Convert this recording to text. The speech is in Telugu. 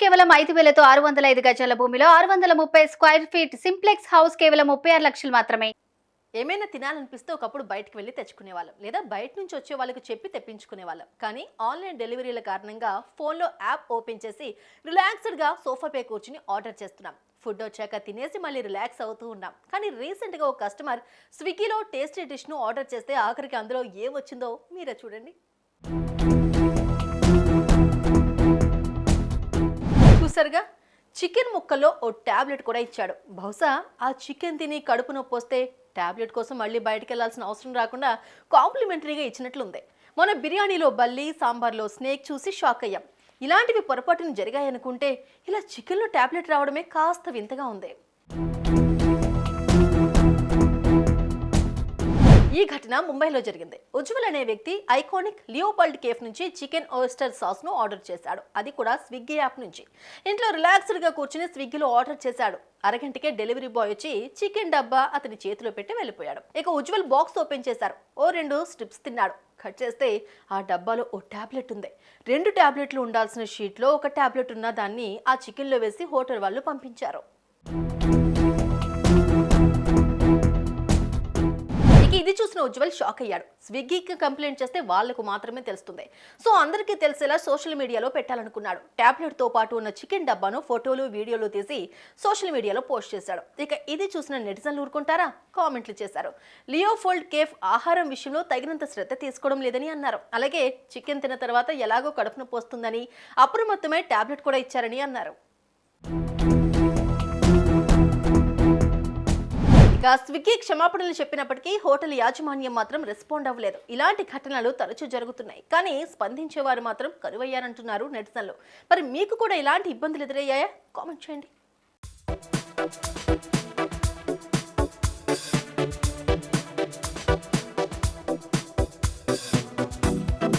కేవలం ఐదు వేలతో ఆరు వందల ఐదు గజాల భూమిలో ఆరు వందల ముప్పై స్క్వేర్ ఫీట్ సింప్లెక్స్ హౌస్ కేవలం ముప్పై ఆరు లక్షలు మాత్రమే. ఏమైనా తినాలనిపిస్తే ఒకప్పుడు బయటకు వెళ్ళి తెచ్చుకునే వాళ్ళం లేదా బయట నుంచి వచ్చే వాళ్ళకి చెప్పి తెప్పించుకునే వాళ్ళం. కానీ ఆన్లైన్ డెలివరీల కారణంగా ఫోన్లో యాప్ ఓపెన్ చేసి రిలాక్స్డ్గా సోఫాపై కూర్చుని ఆర్డర్ చేస్తున్నాం. ఫుడ్ వచ్చాక తినేసి మళ్ళీ రిలాక్స్ అవుతూ ఉన్నాం. కానీ రీసెంట్గా ఒక కస్టమర్ స్విగ్గీలో టేస్టీ డిష్ను ఆర్డర్ చేస్తే ఆఖరికి అందులో ఏం వచ్చిందో మీరే చూడండి. చూశారుగా చికెన్ ముక్కల్లో ఓ టాబ్లెట్ కూడా ఇచ్చాడు. బహుశా ఆ చికెన్ తిని కడుపు నొప్పి వస్తే టాబ్లెట్ కోసం మళ్ళీ బయటికి వెళ్ళాల్సిన అవసరం రాకుండా కాంప్లిమెంటరీగా ఇచ్చినట్లుంది. మన బిర్యానీలో బల్లి సాంబార్లో స్నేక్ చూసి షాక్ అయ్యాం. ఇలాంటివి పొరపాటును జరిగాయనుకుంటే ఇలా చికెన్లో టాబ్లెట్ రావడమే కాస్త వింతగా ఉంది. ఈ ఘటన ముంబైలో జరిగింది. ఉజ్వల్ అనే వ్యక్తి ఐకానిక్ లియోపల్డ్ కేఫ్ నుంచి చికెన్ ఓయిస్టర్ సాస్ను ఆర్డర్ చేశాడు. అది కూడా స్విగ్గీ యాప్ నుంచి. ఇంట్లో రిలాక్స్డ్గా కూర్చుని స్విగ్గీలో ఆర్డర్ చేశాడు. అరగంటకే డెలివరీ బాయ్ వచ్చి చికెన్ డబ్బా అతని చేతిలో పెట్టి వెళ్ళిపోయాడు. ఇక ఉజ్వల్ బాక్స్ ఓపెన్ చేశారు. ఓ రెండు స్ట్రిప్స్ తిన్నాడు. కట్ చేస్తే ఆ డబ్బాలో ఓ టాబ్లెట్ ఉంది. రెండు టాబ్లెట్లు ఉండాల్సిన షీట్లో ఒక టాబ్లెట్ ఉన్న దాన్ని ఆ చికెన్లో వేసి హోటల్ వాళ్ళు పంపించారు. ఇది చూసిన ఉజ్వల్ షాక్ అయ్యాడు. స్విగ్గీకి కంప్లైంట్ చేస్తే వాళ్ళకు మాత్రమే తెలుస్తుంది. సో అందరికీ తెలిసేలా సోషల్ మీడియాలో పెట్టాలనుకున్నాడు. ట్యాబ్లెట్తో పాటు ఉన్న చికెన్ డబ్బాను ఫోటోలు వీడియోలు తీసి సోషల్ మీడియాలో పోస్ట్ చేశాడు. ఇక ఇది చూసిన నెటిజన్లు ఊరుకుంటారా? కామెంట్లు చేశారు. లియోఫోల్డ్ కేఫ్ ఆహారం విషయంలో తగినంత శ్రద్ధ తీసుకోవడం లేదని అన్నారు. అలాగే చికెన్ తిన్న తర్వాత ఎలాగో కడుపును పోస్తుందని అప్రమత్తమై టాబ్లెట్ కూడా ఇచ్చారని అన్నారు. ఇక స్విగ్గీ క్షమాపణలు చెప్పినప్పటికీ హోటల్ యాజమాన్యం మాత్రం రెస్పాండ్ అవ్వలేదు. ఇలాంటి ఘటనలు తరచూ జరుగుతున్నాయి. కానీ స్పందించేవారు మాత్రం కరువయ్యారంటున్నారు నెటిజన్లు. మరి మీకు కూడా ఇలాంటి ఇబ్బందులు ఎదురయ్యాయా? కామెంట్ చేయండి.